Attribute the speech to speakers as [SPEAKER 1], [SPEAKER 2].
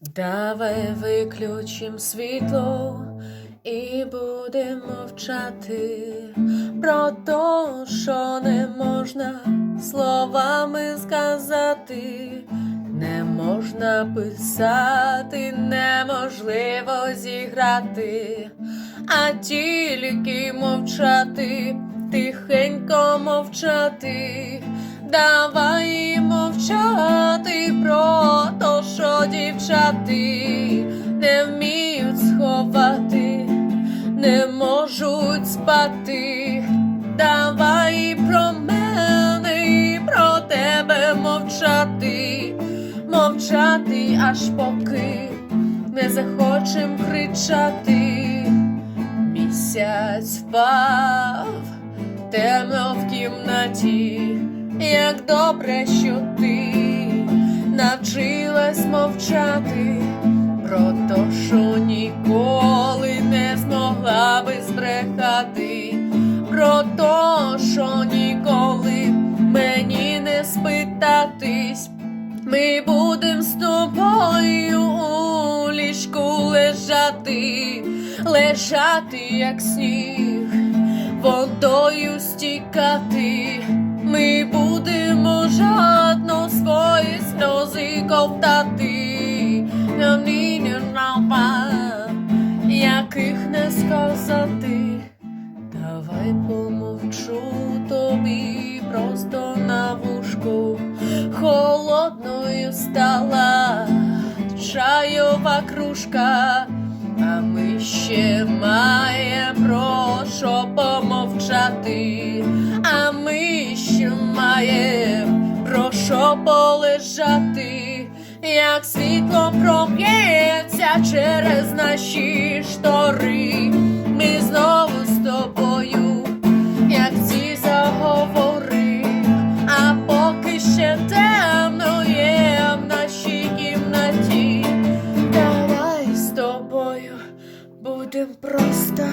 [SPEAKER 1] Давай виключим світло і будемо мовчати. Про те, що не можна словами сказати, не можна писати, неможливо зіграти, а тільки мовчати, тихенько мовчати. Давай вміють сховати, не можуть спати. Давай про мене і про тебе мовчати, мовчати, аж поки не захочем кричати. Місяць впав темно в кімнаті, як добре, що ти навчилась мовчати про те, що ніколи не змогла би збрехати, про те, що ніколи мені не спитатись. Ми будем з тобою у ліжку лежати, лежати, як сніг, водою стікати. Ми будемо жадно свої сльози ковтати, сказати. Давай помовчу тобі просто на вушку, холодною стала чайова кружка, а ми ще маємо про що помовчати, а ми ще маємо про що полежати, як світло проб'ється через наші штори. Будем просто